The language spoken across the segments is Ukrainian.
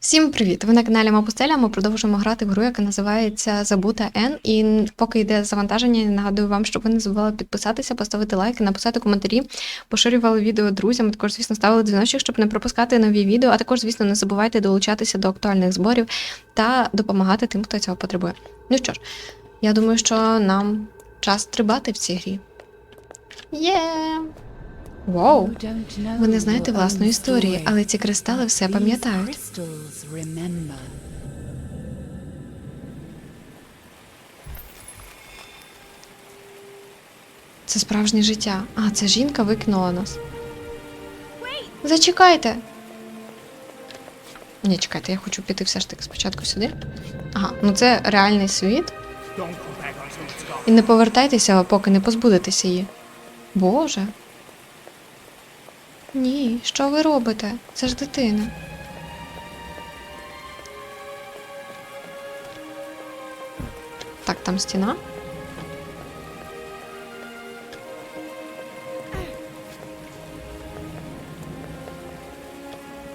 Всім привіт! Ви на каналі Мапустеля. Ми продовжуємо грати в гру, яка називається Забута Н. І поки йде завантаження, нагадую вам, щоб ви не забували підписатися, поставити лайки, написати коментарі, поширювали відео друзям. Також, звісно, ставили дзвіночок, щоб не пропускати нові відео. А також, звісно, не забувайте долучатися до актуальних зборів та допомагати тим, хто цього потребує. Ну що ж, я думаю, що нам час стрибати в цій грі. Є! Вау! Ви не знаєте власної історії, але ці кристали все пам'ятають. Це справжнє життя. А, це жінка викинула нас. Зачекайте. Ні, чекайте, я хочу піти все ж таки спочатку сюди. Ага, ну це реальний світ. І не повертайтеся, поки не позбудетеся її. Боже. Ні, що ви робите? Це ж дитина. Так, там стіна.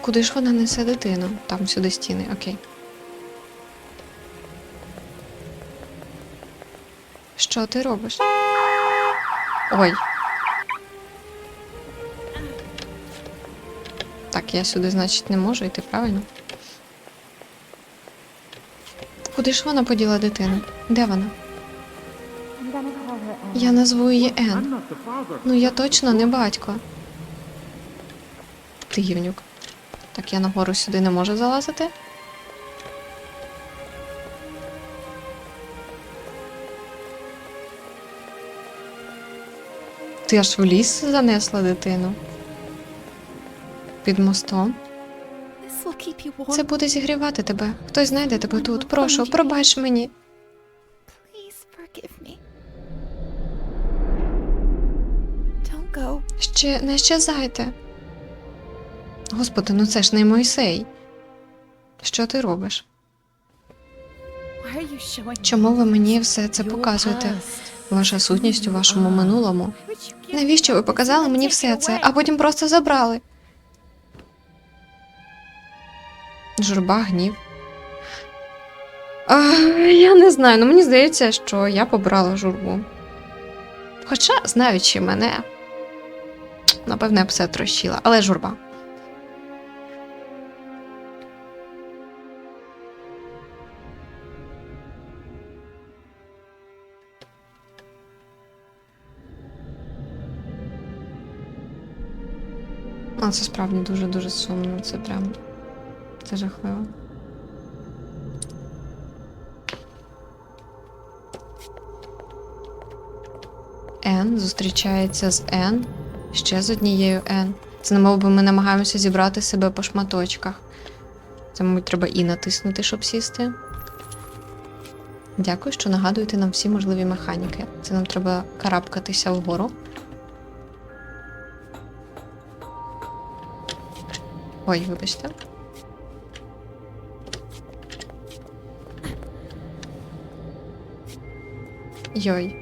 Куди ж вона несе дитину? Там сюди стіни, окей. Що ти робиш? Ой. Я сюди, значить, не можу йти, правильно? Куди ж вона поділа дитину? Де вона? Я назву її Ен. Ну я точно не батько. Ти гівнюк. Так, я нагору сюди не можу залазити. Ти аж в ліс занесла дитину. Під мостом. Це буде зігрівати тебе. Хтось знайде тебе тут. Прошу, пробач мені. Ще не щезайте. Господи, ну це ж не Мойсей. Що ти робиш? Чому ви мені все це показуєте? Ваша сутність у вашому минулому. Навіщо ви показали мені все це, а потім просто забрали? Журба, гнів. А, я не знаю, ну мені здається, що я побрала журбу. Хоча, знаючи мене, напевне, я все трощила, але журба. Це справді дуже-дуже сумно. Це прям. Це жахливо. Н зустрічається з Н ще з однією Н. Це немов би ми намагаємося зібрати себе по шматочках. Це, мабуть, треба і натиснути, щоб сісти. Дякую, що нагадуєте нам всі можливі механіки. Це нам треба карабкатися вгору. Ой, вибачте. Йой.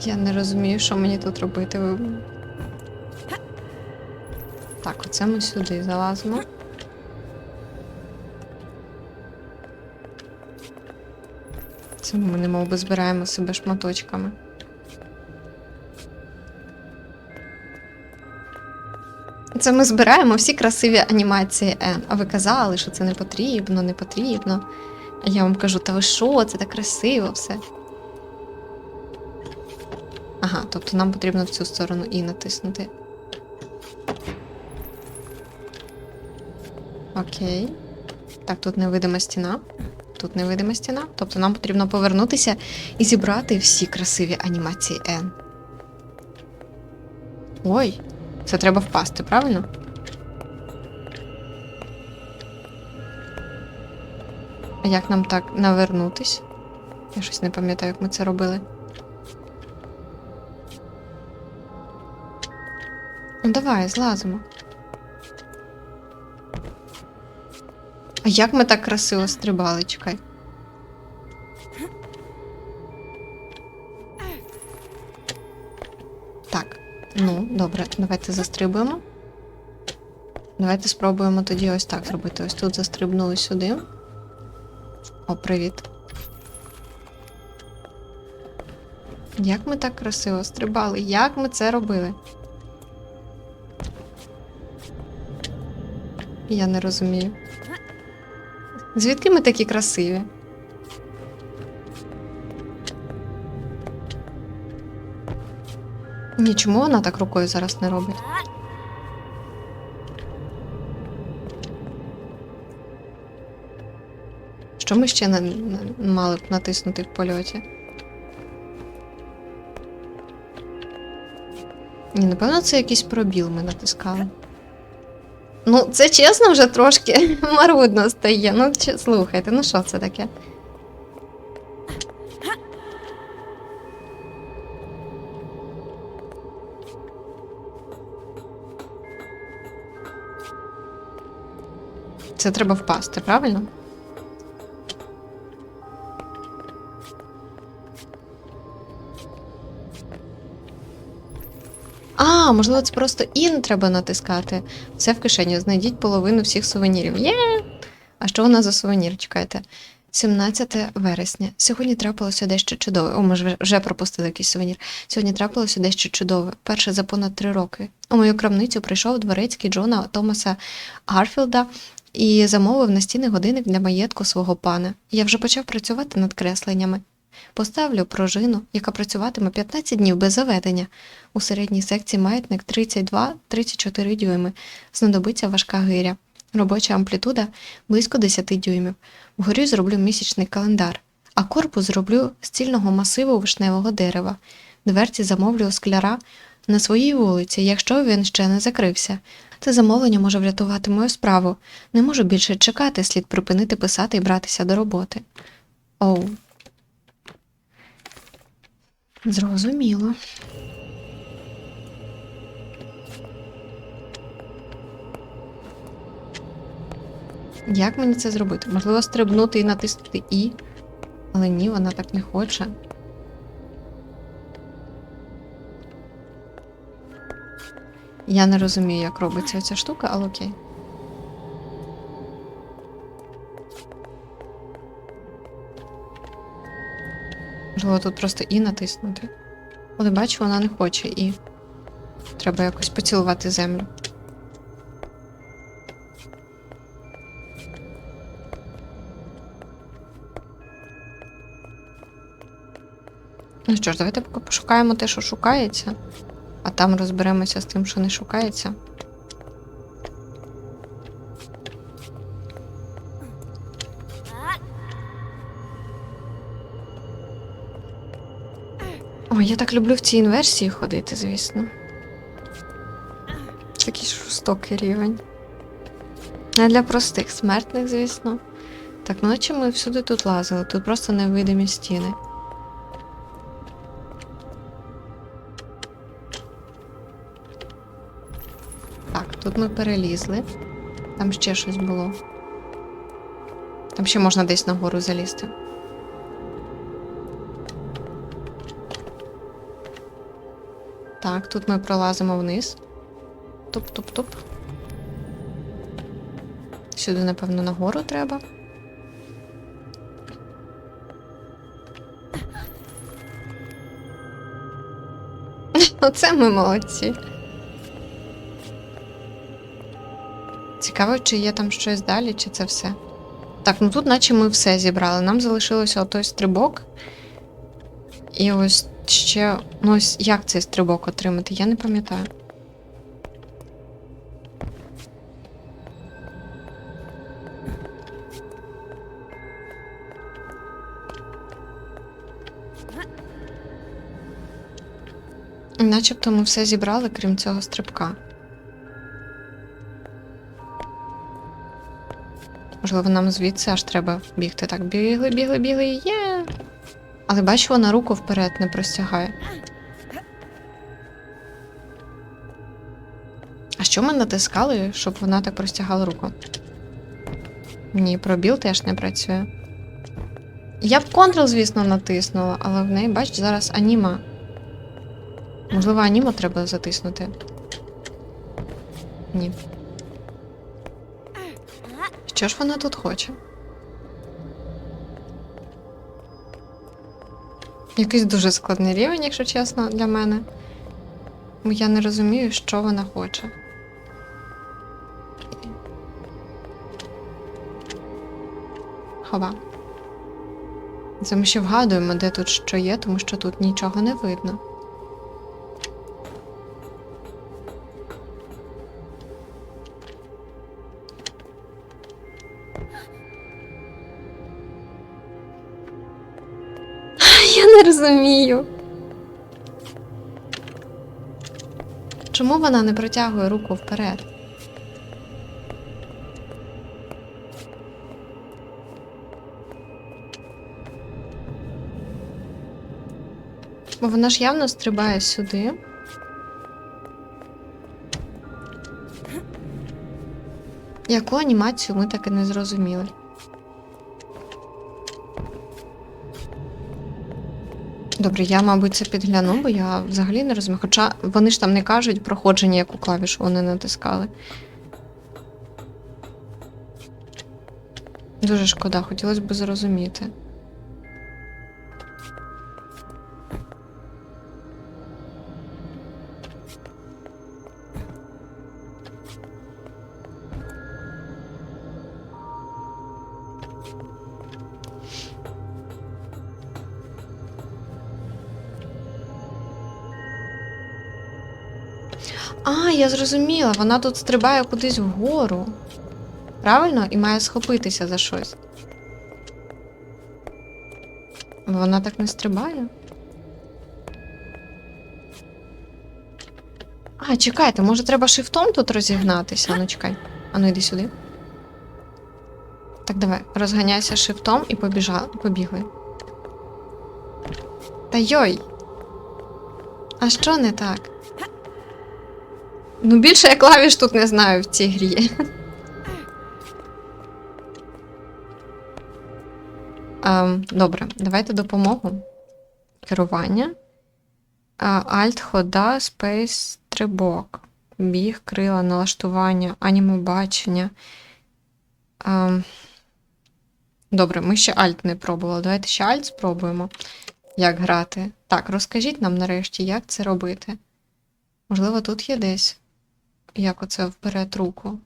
Я не розумію, що мені тут робити. Так, оце ми сюди залазимо. Це ми немов би збираємо себе шматочками. Це ми збираємо всі красиві анімації Н. А ви казали, що це не потрібно, не потрібно. Я вам кажу, та ви що, це так красиво все. Ага, тобто нам потрібно в цю сторону і натиснути. Окей. Так, тут невидима стіна. Тут невидима стіна. Тобто нам потрібно повернутися і зібрати всі красиві анімації N. Ой, це треба впасти, правильно? А як нам так навернутись? Я щось не пам'ятаю, як ми це робили. Ну давай, злазимо. А як ми так красиво стрибали, чекай. Так, ну, добре, давайте застрибуємо. Давайте спробуємо тоді ось так зробити. Ось тут застрибнули сюди. О, привіт. Як ми так красиво стрибали? Як ми це робили? Я не розумію. Звідки ми такі красиві? Ні, чому вона так рукою зараз не робить? Що ми ще на, на- мали б натиснути в польоті? Ні, напевно, це якийсь пробіл ми натискали. Ну, це чесно вже трошки марудно стає. Ну, чи- слухайте, ну що це таке? Це треба впасти, правильно? А, можливо, це просто ін треба натискати. Все в кишені. Знайдіть половину всіх сувенірів. Є! А що у нас за сувенір? Чекайте. 17 вересня. Сьогодні трапилося дещо чудове. О, ми ж вже- пропустили якийсь сувенір. Сьогодні трапилося дещо чудове. Перше за понад три роки. У мою крамницю прийшов дворецький Джона Томаса Гарфілда і замовив настінний годинник для маєтку свого пана. Я вже почав працювати над кресленнями. Поставлю пружину, яка працюватиме 15 днів без заведення. У середній секції маятник 32-34 дюйми. Знадобиться важка гиря. Робоча амплітуда близько 10 дюймів. Вгорі зроблю місячний календар, а корпус зроблю з цільного масиву вишневого дерева. Дверці замовлю у скляра на своїй вулиці, якщо він ще не закрився. Це замовлення може врятувати мою справу. Не можу більше чекати, слід припинити писати і братися до роботи. Оу. Зрозуміло. Як мені це зробити? Можливо, стрибнути і натиснути І, але ні, вона так не хоче. Я не розумію, як робиться ця штука, але окей. Можливо, тут просто І натиснути. Але бачу, вона не хоче І. Треба якось поцілувати землю. Ну що ж, давайте поки пошукаємо те, що шукається, а там розберемося з тим, що не шукається. Ой, я так люблю в цій інверсії ходити, звісно. Такий жорстокий рівень. Не для простих смертних, звісно. Так, ну наче ми всюди тут лазили, тут просто невидимі стіни. Так, тут ми перелізли. Там ще щось було. Там ще можна десь нагору залізти. Так, тут ми пролазимо вниз. Туп-туп-туп. Сюди, напевно, нагору треба. Оце ми молодці. Цікаво, чи є там щось далі, чи це все. Так, ну тут, наче ми все зібрали. Нам залишилося отой стрибок. І ось ще. Ну ось як цей стрибок отримати, я не пам'ятаю. Начебто ми все зібрали, крім цього стрибка. Можливо, нам звідси аж треба бігти. Так, бігли, бігли, бігли, є. Але бачу, вона руку вперед не простягає. А що ми натискали, щоб вона так простягала руку? Ні, пробіл теж не працює. Я б Ctrl, звісно, натиснула, але в неї, бач, зараз аніма. Можливо, анімо треба затиснути. Ні. що ж вона тут хоче? Якийсь дуже складний рівень, якщо чесно, для мене. Бо я не розумію, що вона хоче. Хова. Це ми ще вгадуємо, де тут що є, тому що тут нічого не видно. Розумію. Чому вона не протягує руку вперед? Бо вона ж явно стрибає сюди. Яку анімацію ми так і не зрозуміли. Добре, я, мабуть, це підгляну, бо я взагалі не розумію. Хоча вони ж там не кажуть проходження, яку клавішу вони натискали. Дуже шкода, хотілося б зрозуміти. Я зрозуміла, вона тут стрибає кудись вгору. Правильно? І має схопитися за щось. Вона так не стрибає. А, чекайте, може треба шифтом тут розігнатися? Ну, чекай. А ну йди сюди. Так, давай, розганяйся шифтом і побіжа... побігли. Та йой! А що не так? Ну, більше я клавіш тут не знаю в цій грі. Ем, добре, давайте допомогу. Керування. А, Alt, хода, Space, стрибок. Біг, крила, налаштування, анімобачення. Ем, добре, ми ще Alt не пробували. Давайте ще Alt спробуємо. Як грати. Так, розкажіть нам нарешті, як це робити. Можливо, тут є десь. Як оце вперед руку.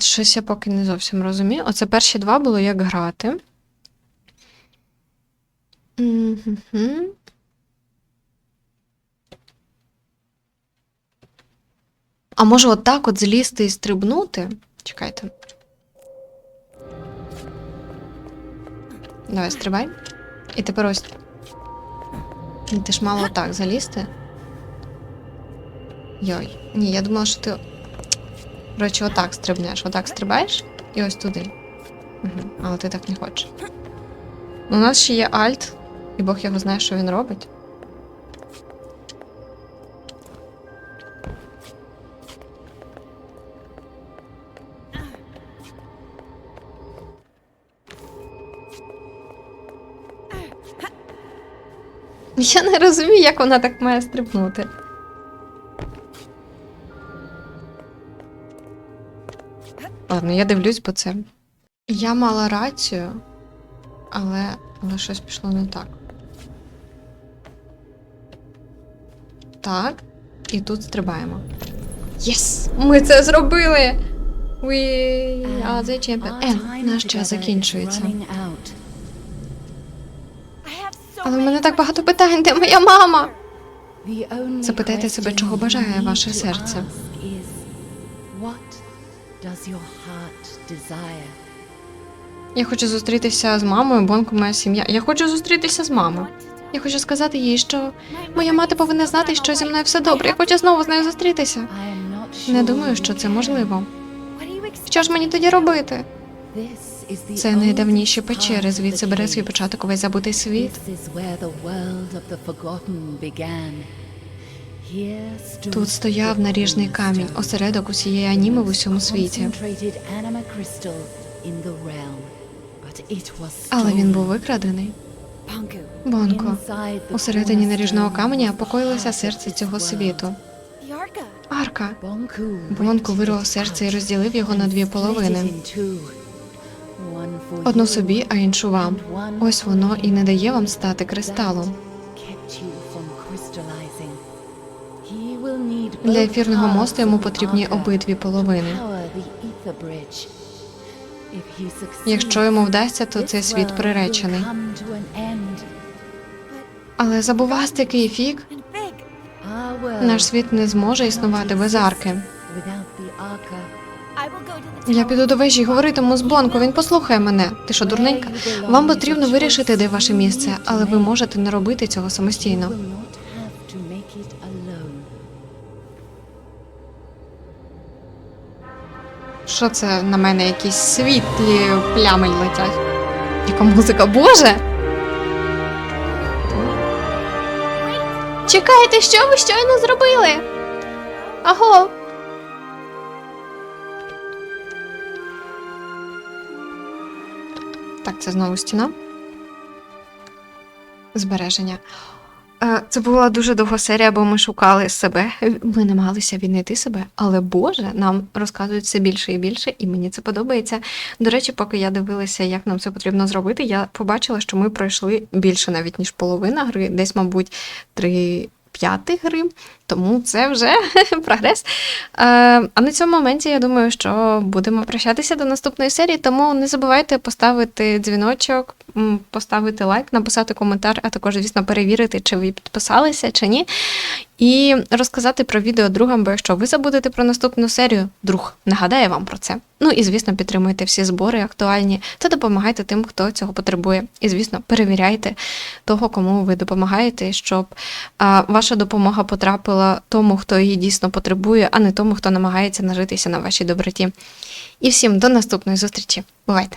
Щось я поки не зовсім розумію. Оце перші два було як грати. А може отак от злізти і стрибнути? Чекайте. Давай, стрибай. І тепер ось. Ти ж мало отак залізти. Йой. Ні, я думала, що ти. Коротше, отак стрибнеш. Отак стрибаєш і ось туди. Угу. Але ти так не хочеш. Ну, у нас ще є альт, і Бог його знає, що він робить. Я не розумію, як вона так має стрибнути. Ладно, я дивлюсь, бо це. Я мала рацію, але, але щось пішло не так. Так, і тут стрибаємо. Єс! Ми це зробили! We are the champion. Ен, наш час закінчується. Але в мене так багато питань, де моя мама? Запитайте себе, чого бажає ваше серце. Я хочу зустрітися з мамою, Бонко моя сім'я. Я хочу зустрітися з мамою. Я хочу сказати їй, що моя мати повинна знати, що зі мною все добре. Я хочу знову з нею зустрітися. Не думаю, що це можливо. Що ж мені тоді робити? Це найдавніші печери, звідси бере свій початок увесь забутий світ. Тут стояв наріжний камінь, осередок усієї аніми в усьому світі. Але він був викрадений. Бонко, усередині наріжного каменя покоїлося серце цього світу. Арка. Бонко вирвав серце і розділив його на дві половини. Одну собі, а іншу вам. Ось воно і не дає вам стати кристалом. Для ефірного мосту йому потрібні обидві половини. Якщо йому вдасться, то цей світ приречений. Але забувасти Кейфік, наш світ не зможе існувати без арки. Я піду до вежі і говоритиму з Бонко, він послухає мене. Ти що, дурненька? Вам потрібно вирішити, де ваше місце, але ви можете не робити цього самостійно. Що це на мене якісь світлі плями летять? Яка музика, Боже? Чекайте, що ви щойно зробили? Аго. Так, це знову стіна. Збереження. Е, Це була дуже довга серія, бо ми шукали себе. Ми намагалися віднайти себе, але Боже, нам розказують все більше і більше, і мені це подобається. До речі, поки я дивилася, як нам це потрібно зробити, я побачила, що ми пройшли більше навіть ніж половина гри, десь, мабуть, три п'яти гри. Тому це вже прогрес. Е, а на цьому моменті я думаю, що будемо прощатися до наступної серії. Тому не забувайте поставити дзвіночок, поставити лайк, написати коментар, а також, звісно, перевірити, чи ви підписалися чи ні. І розказати про відео другам, бо якщо ви забудете про наступну серію, друг нагадає вам про це. Ну і звісно, підтримуйте всі збори актуальні та допомагайте тим, хто цього потребує. І звісно, перевіряйте того, кому ви допомагаєте, щоб ваша допомога потрапила тому, хто її дійсно потребує, а не тому, хто намагається нажитися на вашій доброті. І всім до наступної зустрічі. Бувайте!